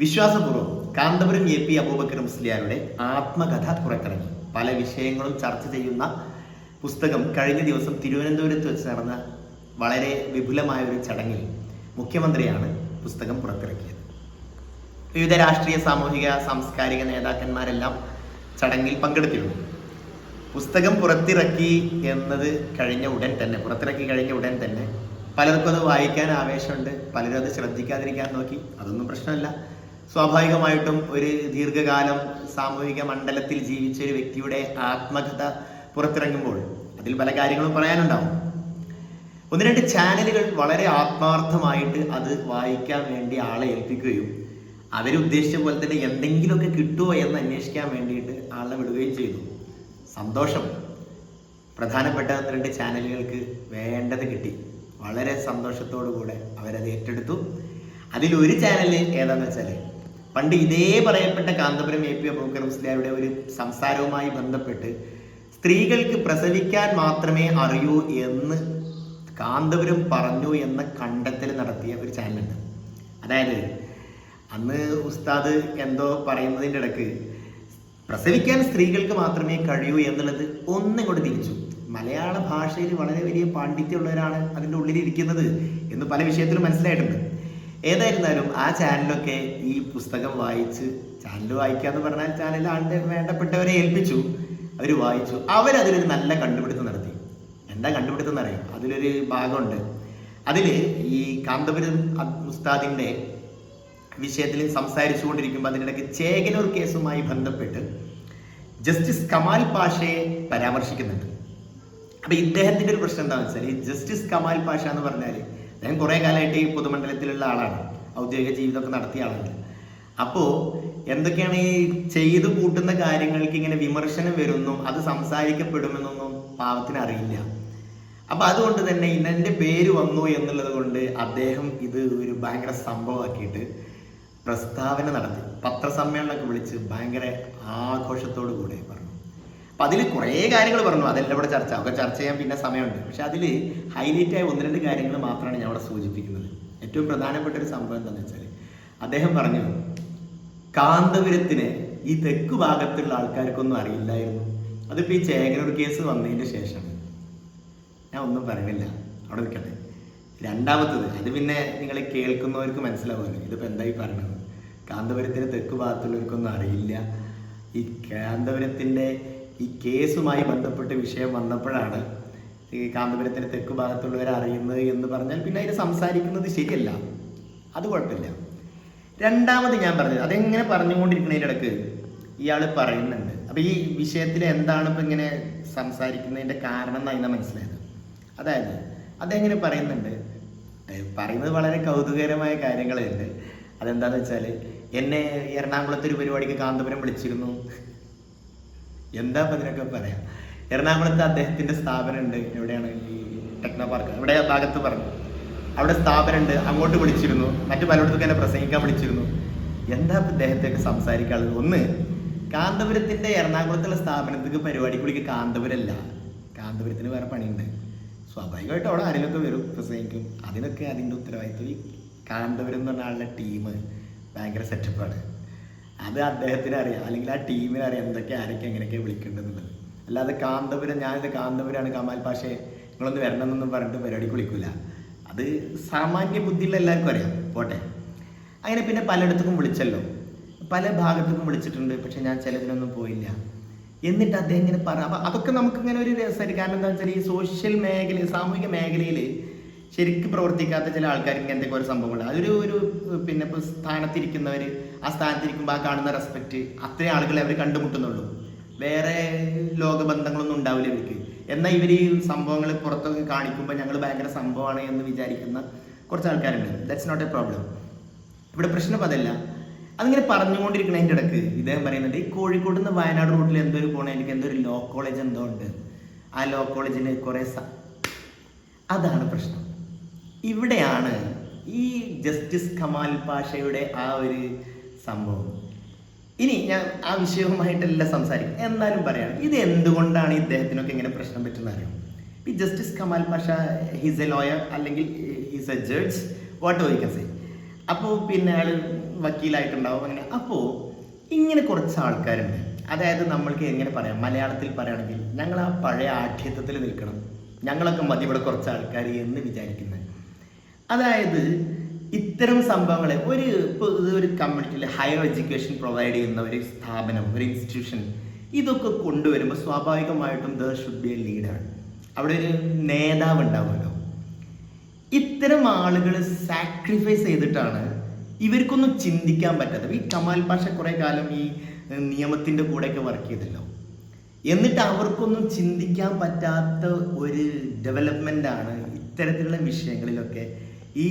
വിശ്വാസപൂർവം Kanthapuram A P Abubakar മുസ്ലിയാരുടെ ആത്മകഥ പുറത്തിറങ്ങി. പല വിഷയങ്ങളും ചർച്ച ചെയ്യുന്ന പുസ്തകം കഴിഞ്ഞ ദിവസം തിരുവനന്തപുരത്ത് വെച്ച് നടന്ന വളരെ വിപുലമായ ഒരു ചടങ്ങിൽ മുഖ്യമന്ത്രിയാണ് പുസ്തകം പുറത്തിറക്കിയത്. വിവിധ രാഷ്ട്രീയ സാമൂഹിക സാംസ്കാരിക നേതാക്കന്മാരെല്ലാം ചടങ്ങിൽ പങ്കെടുത്തിരുന്നു. പുസ്തകം പുറത്തിറക്കി എന്നത് കഴിഞ്ഞ ഉടൻ തന്നെ പുറത്തിറക്കി കഴിഞ്ഞ ഉടൻ തന്നെ പലർക്കും അത് വായിക്കാൻ ആവേശമുണ്ട് പലരും അത് ശ്രദ്ധിക്കാതിരിക്കാൻ നോക്കി അതൊന്നും പ്രശ്നമല്ല. സ്വാഭാവികമായിട്ടും ഒരു ദീർഘകാലം സാമൂഹിക മണ്ഡലത്തിൽ ജീവിച്ച ഒരു വ്യക്തിയുടെ ആത്മകഥ പുറത്തിറങ്ങുമ്പോൾ അതിൽ പല കാര്യങ്ങളും പറയാനുണ്ടാവും. ഒന്ന് രണ്ട് ചാനലുകൾ വളരെ ആത്മാർത്ഥമായിട്ട് അത് വായിക്കാൻ വേണ്ടി ആളെ ഏൽപ്പിക്കുകയും അവരുദ്ദേശിച്ച പോലെ തന്നെ എന്തെങ്കിലുമൊക്കെ കിട്ടുമോ എന്ന് അന്വേഷിക്കാൻ വേണ്ടിയിട്ട് ആളെ വിടുകയും ചെയ്തു. സന്തോഷം. പ്രധാനപ്പെട്ട രണ്ട് ചാനലുകൾക്ക് വേണ്ടത് കിട്ടി. വളരെ സന്തോഷത്തോടു കൂടെ അവരത് ഏറ്റെടുത്തു. അതിലൊരു ചാനൽ ഏതാണെന്ന് വെച്ചാൽ പണ്ട് ഇതേ പറയപ്പെട്ട കാന്തപുരം എ പി അബൂക്കർ മുസ്ലിയാരുടെ ഒരു സംസാരവുമായി ബന്ധപ്പെട്ട് സ്ത്രീകൾക്ക് പ്രസവിക്കാൻ മാത്രമേ അറിയൂ എന്ന് കാന്തപുരം പറഞ്ഞു എന്ന കണ്ടെത്തൽ നടത്തിയ ഒരു ചാനലുണ്ട്. അതായത് അന്ന് ഉസ്താദ് എന്തോ പറയുന്നതിന്റെ ഇടയ്ക്ക് പ്രസവിക്കാൻ സ്ത്രീകൾക്ക് മാത്രമേ കഴിയൂ എന്നുള്ളത് ഒന്നും കൂടെ തിരിച്ചു. മലയാള ഭാഷയിൽ വളരെ വലിയ പാണ്ഡിത്യമുള്ളവരാണ് അതിന്റെ ഉള്ളിലിരിക്കുന്നത് എന്ന് പല വിഷയത്തിലും മനസ്സിലായിട്ടുണ്ട്. ഏതായിരുന്നാലും ആ ചാനലൊക്കെ ഈ പുസ്തകം വായിച്ച് ചാനൽ വായിക്കുക എന്ന് പറഞ്ഞാൽ ചാനൽ ആളുടെ വേണ്ടപ്പെട്ടവരെ ഏൽപ്പിച്ചു. അവർ വായിച്ചു. അവരതിലൊരു നല്ല കണ്ടുപിടുത്തം നടത്തി. എന്താ കണ്ടുപിടുത്തം എന്നറിയാം അതിലൊരു ഭാഗമുണ്ട്. അതിൽ ഈ കാന്തപുരം ഉസ്താദിന്റെ വിഷയത്തിൽ സംസാരിച്ചു കൊണ്ടിരിക്കുമ്പോൾ അതിനിടയ്ക്ക് ചേകനൂർ കേസുമായി ബന്ധപ്പെട്ട് ജസ്റ്റിസ് കമാൽ പാഷയെ പരാമർശിക്കുന്നുണ്ട്. അപ്പൊ ഇദ്ദേഹത്തിന്റെ ഒരു പ്രശ്നം എന്താണെന്ന് വെച്ചാൽ ഈ ജസ്റ്റിസ് കമാൽ പാഷ എന്ന് പറഞ്ഞാൽ അദ്ദേഹം കുറെ കാലമായിട്ട് ഈ പൊതുമണ്ഡലത്തിലുള്ള ആളാണ്. ഔദ്യോഗിക ജീവിതമൊക്കെ നടത്തിയ ആളാണ്. അപ്പോ എന്തൊക്കെയാണ് ഈ ചെയ്തു കൂട്ടുന്ന കാര്യങ്ങൾക്ക് ഇങ്ങനെ വിമർശനം വരുന്നു? അത് സംസാരിക്കപ്പെടുമെന്നൊന്നും പാവത്തിന് അറിയില്ല. അപ്പൊ അതുകൊണ്ട് തന്നെ ഇന്നെ പേര് വന്നു എന്നുള്ളത് കൊണ്ട് അദ്ദേഹം ഇത് ഒരു ഭയങ്കര സംഭവമാക്കിയിട്ട് പ്രസ്താവന നടത്തി. പത്രസമ്മേളനമൊക്കെ വിളിച്ച് ഭയങ്കര ആഘോഷത്തോടു കൂടെ പറഞ്ഞു. അപ്പൊ അതിൽ കുറേ കാര്യങ്ങൾ പറഞ്ഞു. അതെല്ലാം ഇവിടെ ചർച്ച. ഒക്കെ ചർച്ച ചെയ്യാൻ പിന്നെ സമയമുണ്ട്. പക്ഷെ അതിൽ ഹൈലൈറ്റ് ആയ ഒന്ന് രണ്ട് കാര്യങ്ങൾ മാത്രമാണ് ഞാൻ അവിടെ സൂചിപ്പിക്കുന്നത്. ഏറ്റവും പ്രധാനപ്പെട്ട ഒരു സംഭവം എന്താണെന്ന് വെച്ചാൽ അദ്ദേഹം പറഞ്ഞു കാന്തപുരത്തിന് ഈ തെക്ക് ഭാഗത്തുള്ള ആൾക്കാർക്കൊന്നും അറിയില്ലായിരുന്നു. അതിപ്പോ ഈ ചേകനൂർ കേസ് വന്നതിന് ശേഷം ഞാൻ ഒന്നും പറയുന്നില്ല അവിടെ നിൽക്കട്ടെ. രണ്ടാമത്തത് അത് പിന്നെ നിങ്ങൾ കേൾക്കുന്നവർക്ക് മനസ്സിലാവുമല്ലോ. ഇതിപ്പോൾ എന്തായി പറഞ്ഞത്? കാന്തപുരത്തിന്റെ തെക്ക് ഭാഗത്തുള്ളവർക്കൊന്നും അറിയില്ല. ഈ കാന്തപുരത്തിന്റെ ഈ കേസുമായി ബന്ധപ്പെട്ട് വിഷയം വന്നപ്പോഴാണ് ഈ കാന്തപുരത്തിന്റെ തെക്ക് ഭാഗത്തുള്ളവർ അറിയുന്നത് എന്ന് പറഞ്ഞാൽ പിന്നെ അതിന് സംസാരിക്കുന്നത് ശരിയല്ല. അത് കുഴപ്പമില്ല. രണ്ടാമത് ഞാൻ പറഞ്ഞത് അതെങ്ങനെ പറഞ്ഞുകൊണ്ടിരിക്കുന്നതിന്റെ ഇടയ്ക്ക് ഇയാൾ പറയുന്നുണ്ട്. അപ്പോൾ ഈ വിഷയത്തിൽ എന്താണ് ഇപ്പം ഇങ്ങനെ സംസാരിക്കുന്നതിന്റെ കാരണം എന്നാണ് മനസ്സിലായത്. അതായത് അതെങ്ങനെ പറയുന്നുണ്ട്? പറയുന്നത് വളരെ കൗതുകകരമായ കാര്യങ്ങളുണ്ട് അതെന്താണെന്ന് വെച്ചാൽ എന്നെ എറണാകുളത്ത് ഒരു പരിപാടിക്ക് കാന്തപുരം വിളിച്ചിരുന്നു. എന്താ ഇതിനൊക്കെ പറയാം? എറണാകുളത്ത് അദ്ദേഹത്തിന്റെ സ്ഥാപനമുണ്ട്. എവിടെയാണ് ഈ ടെക്നോ പാർക്ക്? ഇവിടെ ഭാഗത്ത് പറഞ്ഞു. അവിടെ സ്ഥാപനമുണ്ട്. അങ്ങോട്ട് വിളിച്ചിരുന്നു. മറ്റു പലയിടത്തും എന്നെ പ്രസംഗിക്കാൻ വിളിച്ചിരുന്നു. എന്താ ഇപ്പൊ സംസാരിക്കാനുള്ളത്? ഒന്ന് കാന്തപുരത്തിന്റെ എറണാകുളത്തുള്ള സ്ഥാപനത്തേക്ക് പരിപാടിക്ക് വിളിക്കുക കാന്തപുരമല്ല കാന്തപുരത്തിന് വേറെ പണിയുണ്ട്. സ്വാഭാവികമായിട്ട് അവിടെ ആരെങ്കിലുമൊക്കെ വരും പ്രസംഗിക്കും. അതിനൊക്കെ അതിന്റെ ഉത്തരവാദിത്വം ഈ കാന്തപുരം എന്ന് പറഞ്ഞ ആളുടെ ടീം. ഭയങ്കര സെറ്റപ്പാണ് അത് അദ്ദേഹത്തിന് അറിയാം. അല്ലെങ്കിൽ ആ ടീമിന് അറിയാം എന്തൊക്കെ ആരൊക്കെ എങ്ങനെയൊക്കെ വിളിക്കേണ്ടതെന്നുള്ളത് അല്ലാതെ കാന്തപുരം ഞാനിത് കാന്തപുരമാണ് കമാൽ പാഷയെ നിങ്ങളൊന്ന് വരണം എന്നൊന്നും പറഞ്ഞിട്ട് പരിപാടിക്ക് വിളിക്കൂല. അത് സാമാന്യ ബുദ്ധിയുള്ള എല്ലാവർക്കും അറിയാം. പോട്ടെ. അങ്ങനെ പിന്നെ പലയിടത്തും വിളിച്ചല്ലോ. പല ഭാഗത്തേക്കും വിളിച്ചിട്ടുണ്ട് പക്ഷെ ഞാൻ ചിലതിനൊന്നും പോയില്ല. എന്നിട്ട് അദ്ദേഹം ഇങ്ങനെ പറ അപ്പൊ അതൊക്കെ നമുക്ക് ഇങ്ങനെ ഒരു രസമായിട്ട്. കാരണം എന്താ വെച്ചാൽ ഈ സോഷ്യൽ മേഖല സാമൂഹിക മേഖലയിൽ ശരിക്കും പ്രവർത്തിക്കാത്ത ചില ആൾക്കാർക്ക് ഇങ്ങനത്തെ ഒരു സംഭവമുണ്ട്? അതൊരു ഒരു പിന്നെ ഇപ്പോൾ സ്ഥാനത്തിരിക്കുന്നവർ ആ സ്ഥാനത്തിരിക്കുമ്പോൾ ആ കാണുന്ന റെസ്പെക്റ്റ് അത്രയും ആളുകളെ അവർ കണ്ടുമുട്ടുന്നുള്ളൂ. വേറെ ലോകബന്ധങ്ങളൊന്നും ഉണ്ടാവില്ല ഇവർക്ക്. എന്നാൽ ഇവർ ഈ സംഭവങ്ങൾ പുറത്തൊക്കെ കാണിക്കുമ്പോൾ ഞങ്ങൾ ഭയങ്കര സംഭവമാണ് എന്ന് വിചാരിക്കുന്ന കുറച്ച് ആൾക്കാരുണ്ട്. ദാറ്റ്സ് നോട്ട് എ പ്രോബ്ലം ഇവിടെ പ്രശ്നം അതല്ല. അതിങ്ങനെ പറഞ്ഞുകൊണ്ടിരിക്കണതിന്റെ ഇടയ്ക്ക് ഇദ്ദേഹം പറയുന്നുണ്ട് ഈ കോഴിക്കോട് നിന്ന് വയനാട് റൂട്ടിൽ എന്തോ ഒരു പോണേ എനിക്ക് എന്തോ ഒരു ലോ കോളേജ് എന്തോ ഉണ്ട്. ആ ലോ കോളേജിന് കുറേ അതാണ് പ്രശ്നം. ഇവിടെയാണ് ഈ ജസ്റ്റിസ് കമാൽ പാഷയുടെ ആ ഒരു സംഭവം. ഇനി ഞാൻ ആ വിഷയവുമായിട്ടല്ല സംസാരിക്കും. എന്നാലും പറയാം ഇത് എന്തുകൊണ്ടാണ് ഇദ്ദേഹത്തിനൊക്കെ ഇങ്ങനെ പ്രശ്നം പറ്റുന്ന അറിയാം? ഈ justice Kamal Pasha he's a lawyer അല്ലെങ്കിൽ he's a judge what we can say അപ്പോൾ പിന്നെ അയാൾ വക്കീലായിട്ടുണ്ടാവും അങ്ങനെ. അപ്പോൾ ഇങ്ങനെ കുറച്ച് ആൾക്കാരുണ്ട്. അതായത് നമ്മൾക്ക് എങ്ങനെ പറയാം? മലയാളത്തിൽ പറയുകയാണെങ്കിൽ ഞങ്ങൾ ആ പഴയ ആഠ്യത്വത്തിൽ നിൽക്കണം. ഞങ്ങളൊക്കെ മതി ഇവിടെ കുറച്ച് ആൾക്കാർ എന്ന് വിചാരിക്കുന്നത്. അതായത് ഇത്തരം സംഭവങ്ങളെ ഒരു ഇപ്പോൾ ഒരു കമ്മ്യൂണിറ്റിയിൽ ഹയർ എഡ്യൂക്കേഷൻ പ്രൊവൈഡ് ചെയ്യുന്ന ഒരു സ്ഥാപനം ഒരു ഇൻസ്റ്റിറ്റ്യൂഷൻ ഇതൊക്കെ കൊണ്ടുവരുമ്പോൾ സ്വാഭാവികമായിട്ടും there should be a leader അവിടെ ഒരു നേതാവ് ഉണ്ടാവുമല്ലോ. ഇത്തരം ആളുകൾ സാക്രിഫൈസ് ചെയ്തിട്ടാണ് ഇവർക്കൊന്നും ചിന്തിക്കാൻ പറ്റാത്തത്. ഈ കമാൽ പാഷ കുറേ കാലം ഈ നിയമത്തിന്റെ കൂടെയൊക്കെ വർക്ക് ചെയ്തല്ലോ. എന്നിട്ട് അവർക്കൊന്നും ചിന്തിക്കാൻ പറ്റാത്ത ഒരു ഡെവലപ്മെന്റ് ആണ് ഇത്തരത്തിലുള്ള വിഷയങ്ങളിലൊക്കെ ഈ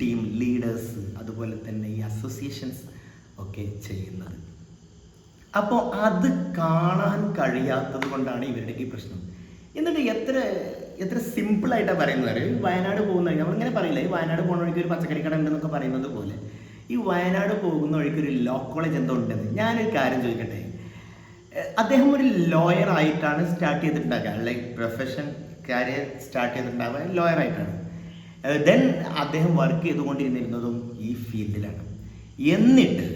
ടീം ലീഡേഴ്സ് അതുപോലെ തന്നെ ഈ അസോസിയേഷൻസ് ഒക്കെ ചെയ്യുന്നത്. അപ്പോൾ അത് കാണാൻ കഴിയാത്തത് കൊണ്ടാണ് ഇവരുടെയൊക്കെ ഈ പ്രശ്നം. എന്നിട്ട് എത്ര എത്ര സിമ്പിളായിട്ടാണ് പറയുന്നത്? ഈ വയനാട് പോകുന്ന വഴി നമ്മളിങ്ങനെ പറയില്ല ഈ വയനാട് പോകുന്ന വഴിക്ക് ഒരു പച്ചക്കറി കട ഉണ്ടെന്നൊക്കെ പറയുന്നത് പോലെ. ഈ വയനാട് പോകുന്ന വഴിക്ക് ഒരു ലോ കോളേജ് എന്തോ ഉണ്ടെന്ന് ഞാനൊരു കാര്യം ചോദിക്കട്ടെ? അദ്ദേഹം ഒരു ലോയർ ആയിട്ടാണ് സ്റ്റാർട്ട് ചെയ്തിട്ടുണ്ടാക്കുക. ലൈക്ക് പ്രൊഫഷൻ കാര്യം സ്റ്റാർട്ട് ചെയ്തിട്ടുണ്ടാവുക ലോയർ ആയിട്ടാണ്. ദെൻ അദ്ദേഹം വർക്ക് ചെയ്തുകൊണ്ടിരുന്നിരുന്നതും ഈ ഫീൽഡിലാണ് എന്നിട്ട്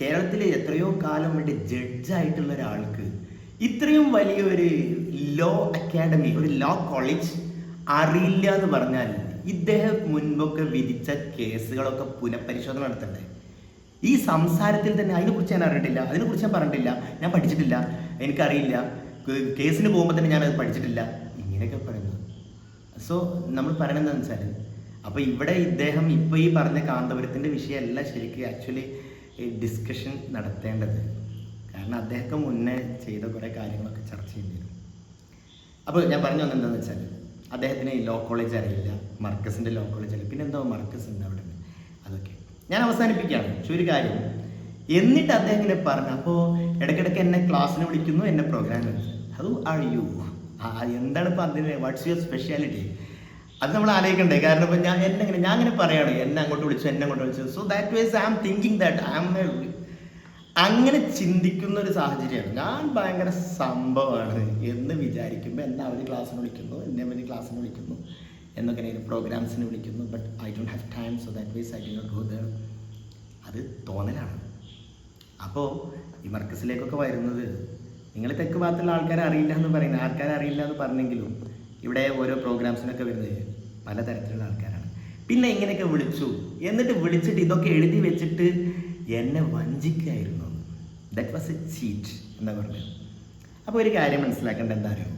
കേരളത്തിലെ എത്രയോ കാലം വേണ്ടി ജഡ്ജായിട്ടുള്ള ഒരാൾക്ക് ഇത്രയും വലിയൊരു ലോ അക്കാഡമി ഒരു ലോ കോളേജ് അറിയില്ല എന്ന് പറഞ്ഞാൽ ഇദ്ദേഹം മുൻപൊക്കെ വിധിച്ച കേസുകളൊക്കെ പുനഃപരിശോധന നടത്തണ്ടേ? ഈ സംസാരത്തിൽ തന്നെ അതിനെക്കുറിച്ച് ഞാൻ അറിഞ്ഞിട്ടില്ല. അതിനെക്കുറിച്ച് ഞാൻ പറഞ്ഞിട്ടില്ല. ഞാൻ പഠിച്ചിട്ടില്ല. എനിക്കറിയില്ല. കേസിന് പോകുമ്പോൾ തന്നെ ഞാൻ അത് പഠിച്ചിട്ടില്ല. ഇങ്ങനെയൊക്കെ പറയുന്നത് സോ നമ്മൾ പറയണത് എന്താണെന്ന് വെച്ചാൽ അപ്പോൾ ഇവിടെ ഇദ്ദേഹം ഇപ്പോൾ ഈ പറഞ്ഞ കാന്തപുരത്തിന്റെ വിഷയമല്ല ശരിക്കും ആക്ച്വലി ഡിസ്കഷൻ നടത്തേണ്ടത്. കാരണം അദ്ദേഹത്തെ മുന്നേ ചെയ്ത കുറേ കാര്യങ്ങളൊക്കെ ചർച്ച ചെയ്യേണ്ടി വരും. അപ്പോൾ ഞാൻ പറഞ്ഞു വന്നത് എന്താണെന്ന് വെച്ചാൽ അദ്ദേഹത്തിന് ലോ കോളേജ് അറിയില്ല മർക്കസിന്റെ ലോ കോളേജ് അറിയില്ല. പിന്നെ എന്തോ മർക്കസ് ഉണ്ട് അവിടെ. അതൊക്കെ. ഞാൻ അവസാനിപ്പിക്കുകയാണ്. ഒരു കാര്യം എന്നിട്ട് അദ്ദേഹം ഇങ്ങനെ പറഞ്ഞു അപ്പോൾ ഇടയ്ക്കിടയ്ക്ക് എന്നെ ക്ലാസ്സിന് വിളിക്കുന്നു എന്നെ പ്രോഗ്രാം ഹൗ ആർ യു എന്താണ് ഇപ്പം അതിന് വാട്ട്സ് യുവർ സ്പെഷ്യാലിറ്റി അത് നമ്മൾ ആലോചിക്കണ്ടേ കാരണം ഇപ്പം ഞാൻ എന്നെ ഇങ്ങനെ ഞാൻ ഇങ്ങനെ പറയാണ് എന്നെ അങ്ങോട്ട് വിളിച്ചു എന്നെ അങ്ങോട്ട് വിളിച്ചു. So that was I am thinking that I am അങ്ങനെ ചിന്തിക്കുന്ന ഒരു സാഹചര്യമാണ്. ഞാൻ ഭയങ്കര സംഭവമാണ്. എന്ന് വിചാരിക്കുമ്പോൾ എന്നെ അവർ ക്ലാസ്സിന് വിളിക്കുന്നു എന്നെ അവർ ക്ലാസ്സിന് വിളിക്കുന്നു എന്നൊക്കെ പ്രോഗ്രാംസിന് വിളിക്കുന്നു. But I don't have time so that was I did not go there അത് തോന്നലാണ്. അപ്പോൾ ഈ മർക്കസിലേക്കൊക്കെ വരുന്നത് നിങ്ങൾ തെക്ക് ഭാഗത്തുള്ള ആൾക്കാരെ അറിയില്ല എന്ന് പറയുന്നത്. ആൾക്കാരെ അറിയില്ല എന്ന് പറഞ്ഞെങ്കിലും ഇവിടെ ഓരോ പ്രോഗ്രാംസിനൊക്കെ വരുന്നത് പലതരത്തിലുള്ള ആൾക്കാരാണ്. പിന്നെ ഇങ്ങനെയൊക്കെ വിളിച്ചു. എന്നിട്ട് വിളിച്ചിട്ട് ഇതൊക്കെ എഴുതി വെച്ചിട്ട് എന്നെ വഞ്ചിക്കായിരുന്നു. ദറ്റ് വാസ് എ ചീറ്റ് എന്താ പറഞ്ഞത്? അപ്പോൾ ഒരു കാര്യം മനസ്സിലാക്കേണ്ട എന്താ അറിയോ?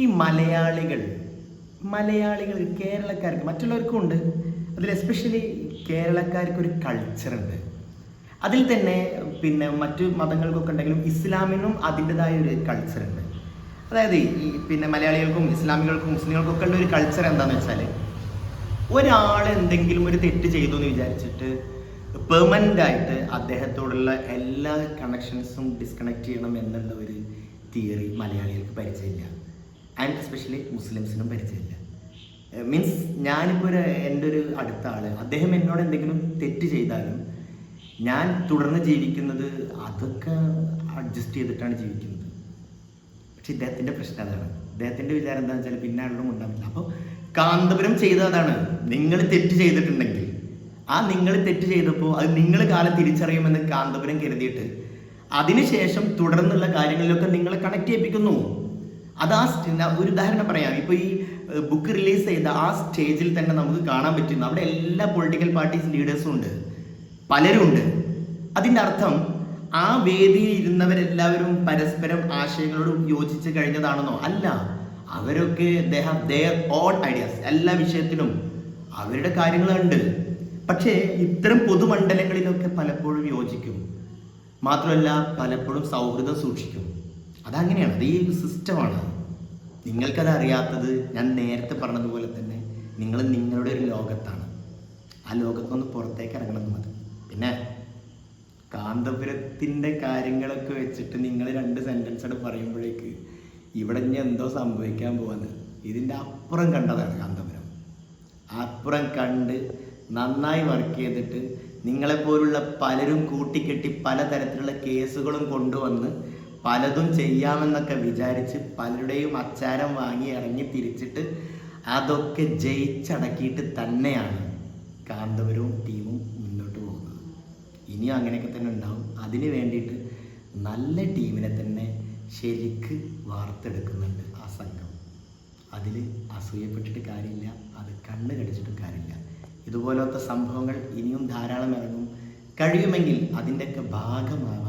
ഈ മലയാളികൾ മലയാളികൾ കേരളക്കാർക്ക് മറ്റുള്ളവർക്കും ഉണ്ട്. അതിൽ എസ്പെഷ്യലി കേരളക്കാർക്ക് ഒരു കൾച്ചറുണ്ട് അതിൽ തന്നെ പിന്നെ മറ്റു മതങ്ങൾക്കൊക്കെ ഉണ്ടെങ്കിലും ഇസ്ലാമിനും അതിന്റെതായ ഒരു കൾച്ചർ ഉണ്ട്. അതായത് ഈ പിന്നെ മലയാളികൾക്കും ഇസ്ലാമികൾക്കും മുസ്ലിങ്ങൾക്കൊക്കെ ഉള്ള ഒരു കൾച്ചർ എന്താണെന്ന് വെച്ചാൽ ഒരാൾ എന്തെങ്കിലും ഒരു തെറ്റ് ചെയ്തു എന്ന് വിചാരിച്ചിട്ട് പെർമനന്റ് ആയിട്ട് അദ്ദേഹത്തോടുള്ള എല്ലാ കണക്ഷൻസും ഡിസ്കണക്ട് ചെയ്യണം എന്നുള്ള ഒരു തിയറി മലയാളികൾക്ക് പരിചയമില്ല. ആൻഡ് എസ്പെഷ്യലി മുസ്ലിംസിനും പരിചയമില്ല. മീൻസ് ഞാനിപ്പോൾ ഒരു എന്റെ ഒരു അടുത്ത ആൾ അദ്ദേഹം എന്നോട് എന്തെങ്കിലും തെറ്റ് ചെയ്താലും ഞാൻ തുടർന്ന് ജീവിക്കുന്നത് അതൊക്കെ അഡ്ജസ്റ്റ് ചെയ്തിട്ടാണ് ജീവിക്കുന്നത്. പക്ഷെ ഇദ്ദേഹത്തിന്റെ പ്രശ്നം അതാണ്. ഇദ്ദേഹത്തിന്റെ വിചാരം എന്താണെന്ന് വെച്ചാൽ പിന്നെ ആളും ഉണ്ടാവില്ല അപ്പോൾ കാന്തപുരം ചെയ്തതാണ്. നിങ്ങൾ തെറ്റ് ചെയ്തിട്ടുണ്ടെങ്കിൽ. ആ നിങ്ങൾ തെറ്റ് ചെയ്തപ്പോൾ അത് നിങ്ങൾ കാലം തിരിച്ചറിയുമെന്ന് കാന്തപുരം കരുതിയിട്ട് അതിനുശേഷം തുടർന്നുള്ള കാര്യങ്ങളിലൊക്കെ നിങ്ങളെ കണക്ട് ചെയ്യിപ്പിക്കുന്നു. അത് ആ ഒരു ഉദാഹരണം പറയാം. ഇപ്പോൾ ഈ ബുക്ക് റിലീസ് ചെയ്ത ആ സ്റ്റേജിൽ തന്നെ നമുക്ക് കാണാൻ പറ്റുന്നു അവിടെ എല്ലാ പൊളിറ്റിക്കൽ പാർട്ടീസ് ലീഡേഴ്സും ഉണ്ട്. പലരും ഉണ്ട് അതിന്റെ അർത്ഥം ആ വേദിയിൽ ഇരുന്നവരെല്ലാവരും പരസ്പരം ആശയങ്ങളോട് യോജിച്ച് കഴിഞ്ഞതാണെന്നോ? അല്ല. അവരൊക്കെ ഐഡിയാസ് എല്ലാ വിഷയത്തിലും അവരുടെ കാര്യങ്ങളുണ്ട്. പക്ഷേ ഇത്തരം പൊതുമണ്ഡലങ്ങളിലൊക്കെ പലപ്പോഴും യോജിക്കും. മാത്രമല്ല പലപ്പോഴും സൗഹൃദം സൂക്ഷിക്കും. അതങ്ങനെയാണ്. അത് ഈ സിസ്റ്റമാണ്. നിങ്ങൾക്കത് അറിയാത്തത് ഞാൻ നേരത്തെ പറഞ്ഞതുപോലെ തന്നെ നിങ്ങൾ നിങ്ങളുടെ ഒരു ലോകത്താണ്. ആ ലോകത്തൊന്ന് പുറത്തേക്ക് ഇറങ്ങണം മതി പിന്നെ കാന്തപുരത്തിന്റെ കാര്യങ്ങളൊക്കെ വെച്ചിട്ട് നിങ്ങൾ രണ്ട് സെന്റൻസ് പറയുമ്പോഴേക്ക് ഇവിടെ ഇനി എന്തോ സംഭവിക്കാൻ പോകുന്നത് ഇതിന്റെ അപ്പുറം കണ്ടതാണ് കാന്തപുരം. അപ്പുറം കണ്ട് നന്നായി വർക്ക് ചെയ്തിട്ട് നിങ്ങളെപ്പോലുള്ള പലരും കൂട്ടിക്കെട്ടി പലതരത്തിലുള്ള കേസുകളും കൊണ്ടുവന്ന് പലതും ചെയ്യാമെന്നൊക്കെ വിചാരിച്ച് പലരുടെയും അച്ചാരം വാങ്ങി ഇറങ്ങി തിരിച്ചിട്ട് അതൊക്കെ ജയിച്ചടക്കിയിട്ട് തന്നെയാണ് കാന്തപുരവും ടീമും ഇനിയും അങ്ങനെയൊക്കെ തന്നെ ഉണ്ടാവും. അതിന് വേണ്ടിയിട്ട് നല്ല ടീമിനെ തന്നെ ശരിക്ക് വാർത്തെടുക്കുന്നുണ്ട് ആ സംഘം. അതിൽ അസൂയപ്പെട്ടിട്ട് കാര്യമില്ല അത് കണ്ണ് കടിച്ചിട്ടും കാര്യമില്ല. ഇതുപോലത്തെ സംഭവങ്ങൾ ഇനിയും ധാരാളം ഇറങ്ങും. കഴിയുമെങ്കിൽ അതിന്റെയൊക്കെ ഭാഗമാവാൻ